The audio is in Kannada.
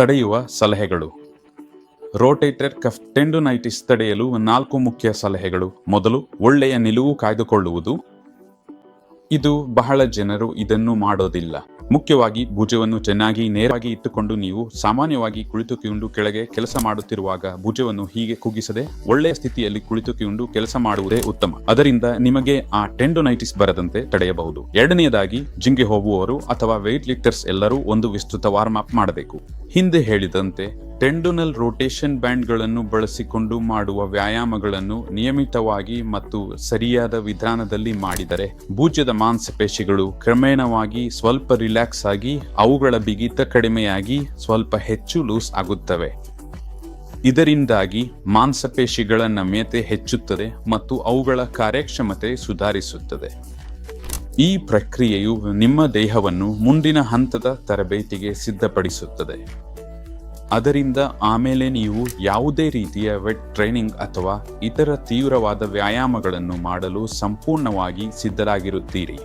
ತಡೆಯುವ ಸಲಹೆಗಳು. ರೋಟೇಟರ್ ಕಫ್ ಟೆಂಡೋನೈಟಿಸ್ ತಡೆಯಲು ನಾಲ್ಕು ಮುಖ್ಯ ಸಲಹೆಗಳು. ಮೊದಲು ಒಳ್ಳೆಯ ನಿಲುವು ಕಾಯ್ದುಕೊಳ್ಳುವುದು. ಇದು ಬಹಳ ಜನರು ಇದನ್ನು ಮಾಡೋದಿಲ್ಲ. ಮುಖ್ಯವಾಗಿ ಭುಜವನ್ನು ಚೆನ್ನಾಗಿ ನೇರವಾಗಿ ಇಟ್ಟುಕೊಂಡು ನೀವು ಸಾಮಾನ್ಯವಾಗಿ ಕುಳಿತುಕೊಂಡು ಕೆಳಗೆ ಕೆಲಸ ಮಾಡುತ್ತಿರುವಾಗ ಭುಜವನ್ನು ಹೀಗೆ ಕುಗ್ಗಿಸದೆ ಒಳ್ಳೆಯ ಸ್ಥಿತಿಯಲ್ಲಿ ಕುಳಿತುಕೊಂಡು ಕೆಲಸ ಮಾಡುವುದೇ ಉತ್ತಮ. ಅದರಿಂದ ನಿಮಗೆ ಆ ಟೆಂಡೋನೈಟಿಸ್ ಬರದಂತೆ ತಡೆಯಬಹುದು. ಎರಡನೆಯದಾಗಿ ಜಿಂಗೆ ಹೋಗುವವರು ಅಥವಾ ವೆಯ್ಟ್ ಲಿಫ್ಟರ್ಸ್ ಎಲ್ಲರೂ ಒಂದು ವಿಸ್ತೃತ ವಾರ್ಮ್ ಅಪ್ ಮಾಡಬೇಕು. ಹಿಂದೆ ಹೇಳಿದಂತೆ ಟೆಂಡುನಲ್ ರೋಟೇಷನ್ ಬ್ಯಾಂಡ್ಗಳನ್ನು ಬಳಸಿಕೊಂಡು ಮಾಡುವ ವ್ಯಾಯಾಮಗಳನ್ನು ನಿಯಮಿತವಾಗಿ ಮತ್ತು ಸರಿಯಾದ ವಿಧಾನದಲ್ಲಿ ಮಾಡಿದರೆ ಭುಜದ ಮಾಂಸಪೇಶಿಗಳು ಕ್ರಮೇಣವಾಗಿ ಸ್ವಲ್ಪ ರಿಲ್ಯಾಕ್ಸ್ ಆಗಿ, ಅವುಗಳ ಬಿಗಿತ ಕಡಿಮೆಯಾಗಿ ಸ್ವಲ್ಪ ಹೆಚ್ಚು ಲೂಸ್ ಆಗುತ್ತವೆ. ಇದರಿಂದಾಗಿ ಮಾಂಸಪೇಶಿಗಳ ನಮ್ಯತೆ ಹೆಚ್ಚುತ್ತದೆ ಮತ್ತು ಅವುಗಳ ಕಾರ್ಯಕ್ಷಮತೆ ಸುಧಾರಿಸುತ್ತದೆ. ಈ ಪ್ರಕ್ರಿಯೆಯು ನಿಮ್ಮ ದೇಹವನ್ನು ಮುಂದಿನ ಹಂತದ ತರಬೇತಿಗೆ ಸಿದ್ಧಪಡಿಸುತ್ತದೆ. ಅದರಿಂದ ಆಮೇಲೆ ನೀವು ಯಾವುದೇ ರೀತಿಯ ವೆಟ್ ಟ್ರೈನಿಂಗ್ ಅಥವಾ ಇತರ ತೀವ್ರವಾದ ವ್ಯಾಯಾಮಗಳನ್ನು ಮಾಡಲು ಸಂಪೂರ್ಣವಾಗಿ ಸಿದ್ಧರಾಗಿರುತ್ತೀರಿ.